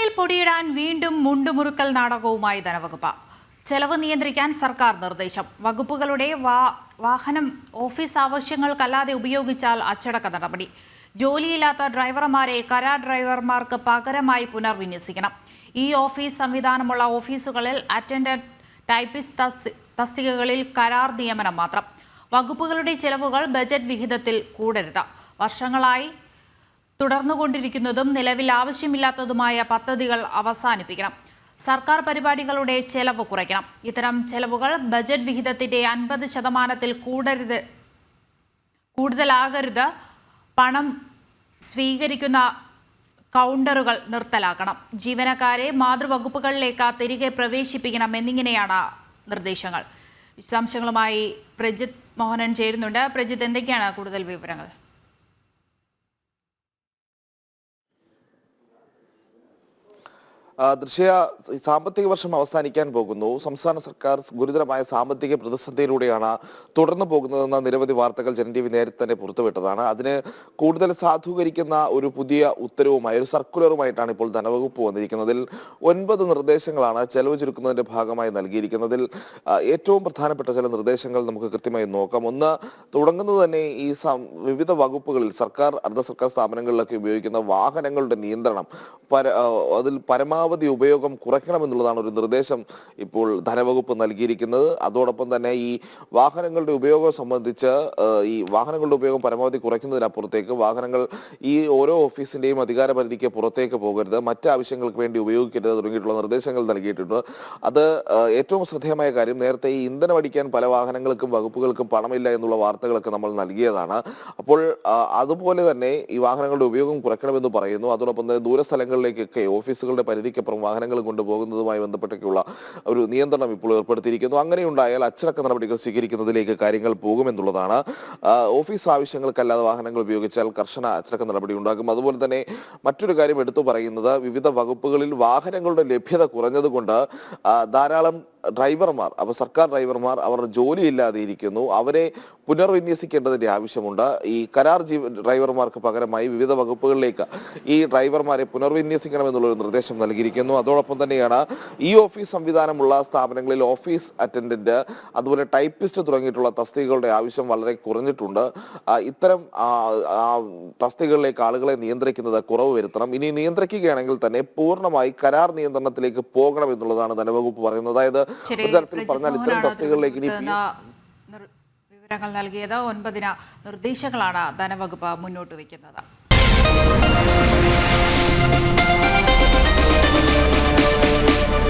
കണ്ണിൽ പൊടിയിടാൻ വീണ്ടും മുണ്ടുമുറുക്കൽ നാടകവുമായി ധനവകുപ്പ്. ചെലവ് നിയന്ത്രിക്കാൻ സർക്കാർ നിർദ്ദേശം. വകുപ്പുകളുടെ വാഹനം ഓഫീസ് ആവശ്യങ്ങൾക്കല്ലാതെ ഉപയോഗിച്ചാൽ അച്ചടക്ക നടപടി. ജോലിയില്ലാത്ത ഡ്രൈവർമാരെ കരാർ ഡ്രൈവർമാർക്ക് പകരമായി പുനർവിന്യസിക്കണം. ഈ ഓഫീസ് സംവിധാനമുള്ള ഓഫീസുകളിൽ അറ്റൻഡന്റ് ടൈപ്പിസ്റ്റ് തസ്തി- തസ്തികകളിൽ കരാർ നിയമനം മാത്രം. വകുപ്പുകളുടെ ചെലവുകൾ ബജറ്റ് വിഹിതത്തിൽ കൂടരുത്. വർഷങ്ങളായി തുടർന്നുകൊണ്ടിരിക്കുന്നതും നിലവിൽ ആവശ്യമില്ലാത്തതുമായ പദ്ധതികൾ അവസാനിപ്പിക്കണം. സർക്കാർ പരിപാടികളുടെ ചെലവ് കുറയ്ക്കണം. ഇത്തരം ചെലവുകൾ ബജറ്റ് വിഹിതത്തിന്റെ അൻപത് ശതമാനത്തിൽ കൂടരുത് കൂടുതലാകരുത്. പണം സ്വീകരിക്കുന്ന കൗണ്ടറുകൾ നിർത്തലാക്കണം. ജീവനക്കാരെ മാതൃവകുപ്പുകളിലേക്ക് തിരികെ പ്രവേശിപ്പിക്കണം എന്നിങ്ങനെയാണ് നിർദ്ദേശങ്ങൾ. വിശദാംശങ്ങളുമായി പ്രജിത് മോഹനൻ ചേരുന്നുണ്ട്. പ്രജിത് എന്തൊക്കെയാണ് കൂടുതൽ വിവരങ്ങൾ? ദൃശ്യ സാമ്പത്തിക വർഷം അവസാനിക്കാൻ പോകുന്നു. സംസ്ഥാന സർക്കാർ ഗുരുതരമായ സാമ്പത്തിക പ്രതിസന്ധിയിലൂടെയാണ് തുടർന്നു പോകുന്നതെന്ന നിരവധി വാർത്തകൾ ജന ടി വി നേരത്തെ തന്നെ പുറത്തുവിട്ടതാണ്. അതിന് കൂടുതൽ സാധൂകരിക്കുന്ന ഒരു പുതിയ ഉത്തരവുമായി ഒരു സർക്കുലറുമായിട്ടാണ് ഇപ്പോൾ ധനവകുപ്പ് വന്നിരിക്കുന്നതിൽ ഒൻപത് നിർദ്ദേശങ്ങളാണ് ചെലവ് ചുരുക്കുന്നതിന്റെ ഭാഗമായി നൽകിയിരിക്കുന്നതിൽ. ഏറ്റവും പ്രധാനപ്പെട്ട ചില നിർദ്ദേശങ്ങൾ നമുക്ക് കൃത്യമായി നോക്കാം. ഒന്ന് തുടങ്ങുന്നത് തന്നെ ഈ വിവിധ വകുപ്പുകളിൽ സർക്കാർ അർദ്ധ സർക്കാർ സ്ഥാപനങ്ങളിലൊക്കെ ഉപയോഗിക്കുന്ന വാഹനങ്ങളുടെ നിയന്ത്രണം. അതിൽ പരമാവധി ഉപയോഗം കുറയ്ക്കണമെന്നുള്ളതാണ് ഒരു നിർദ്ദേശം ഇപ്പോൾ ധനവകുപ്പ് നൽകിയിരിക്കുന്നത്. അതോടൊപ്പം തന്നെ ഈ വാഹനങ്ങളുടെ ഉപയോഗം സംബന്ധിച്ച് ഈ വാഹനങ്ങളുടെ ഉപയോഗം പരമാവധി കുറയ്ക്കുന്നതിനപ്പുറത്തേക്ക് വാഹനങ്ങൾ ഈ ഓരോ ഓഫീസിന്റെയും അധികാര പരിധിക്ക് പുറത്തേക്ക് പോകരുത്. മറ്റ് ആവശ്യങ്ങൾക്ക് വേണ്ടി ഉപയോഗിക്കരുത് തുടങ്ങിയിട്ടുള്ള നിർദ്ദേശങ്ങൾ നൽകിയിട്ടുണ്ട്. അത് ഏറ്റവും ശ്രദ്ധേയമായ കാര്യം നേരത്തെ ഈ ഇന്ധനം അടിക്കാൻ പല വാഹനങ്ങൾക്കും വകുപ്പുകൾക്കും പണമില്ല എന്നുള്ള വാർത്തകളൊക്കെ നമ്മൾ നൽകിയതാണ്. അപ്പോൾ അതുപോലെ തന്നെ ഈ വാഹനങ്ങളുടെ ഉപയോഗം കുറയ്ക്കണമെന്ന് പറയുന്നു. അതോടൊപ്പം തന്നെ ദൂരസ്ഥലങ്ങളിലേക്കൊക്കെ ഓഫീസുകളുടെ പരിധിക്കപ്പുറം വാഹനങ്ങൾ കൊണ്ടുപോകുന്നതുമായി ബന്ധപ്പെട്ടൊക്കെയുള്ള ഒരു നിയന്ത്രണം ഇപ്പോൾ ഏർപ്പെടുത്തിയിരിക്കുന്നു. അങ്ങനെയുണ്ടായാൽ അച്ചടക്ക നടപടികൾ സ്വീകരിക്കുന്നതിലേക്ക് കാര്യങ്ങൾ പോകുമെന്നുള്ളതാണ്. ഓഫീസ് ആവശ്യങ്ങൾക്കല്ലാതെ വാഹനങ്ങൾ ഉപയോഗിച്ചാൽ കർശന അച്ചടക്ക നടപടി ഉണ്ടാകും. അതുപോലെ തന്നെ മറ്റൊരു കാര്യം എടുത്തു പറയുന്നത് വിവിധ വകുപ്പുകളിൽ വാഹനങ്ങളുടെ ലഭ്യത കുറഞ്ഞതുകൊണ്ട് ധാരാളം ഡ്രൈവർമാർ അപ്പൊ സർക്കാർ ഡ്രൈവർമാർ അവർ ജോലിയില്ലാതെ ഇരിക്കുന്നു അവരെ പുനർവിന്യസിക്കേണ്ടതിന്റെ ആവശ്യമുണ്ട്. ഈ കരാർ ജീവ ഡ്രൈവർമാർക്ക് പകരമായി വിവിധ വകുപ്പുകളിലേക്ക് ഈ ഡ്രൈവർമാരെ പുനർവിന്യസിക്കണമെന്നുള്ള ഒരു നിർദ്ദേശം നൽകിയിരിക്കുന്നു. അതോടൊപ്പം തന്നെയാണ് ഈ ഓഫീസ് സംവിധാനമുള്ള സ്ഥാപനങ്ങളിൽ ഓഫീസ് അറ്റൻഡന്റ് അതുപോലെ ടൈപ്പിസ്റ്റ് തുടങ്ങിയിട്ടുള്ള തസ്തികകളുടെ ആവശ്യം വളരെ കുറഞ്ഞിട്ടുണ്ട്. ഇത്തരം തസ്തികകളിലേക്ക് ആളുകളെ നിയന്ത്രിക്കുന്നത് കുറവ് വരുത്തണം. ഇനി നിയന്ത്രിക്കുകയാണെങ്കിൽ തന്നെ പൂർണമായി കരാർ നിയന്ത്രണത്തിലേക്ക് പോകണം എന്നുള്ളതാണ് ധനവകുപ്പ് പറയുന്നത്. അതായത് തരത്തിൽ പ്രജിത് പറഞ്ഞാൽ ഇത്തരം മോഹനാണ് തസ്തികകളിലേക്ക് ഇനി തിരുവനന്തപുരത്ത് നിന്ന് വിവരങ്ങൾ നൽകിയത്. ഒൻപതിന നിർദ്ദേശങ്ങളാണ് ധനവകുപ്പ് മുന്നോട്ട് വയ്ക്കുന്നത്.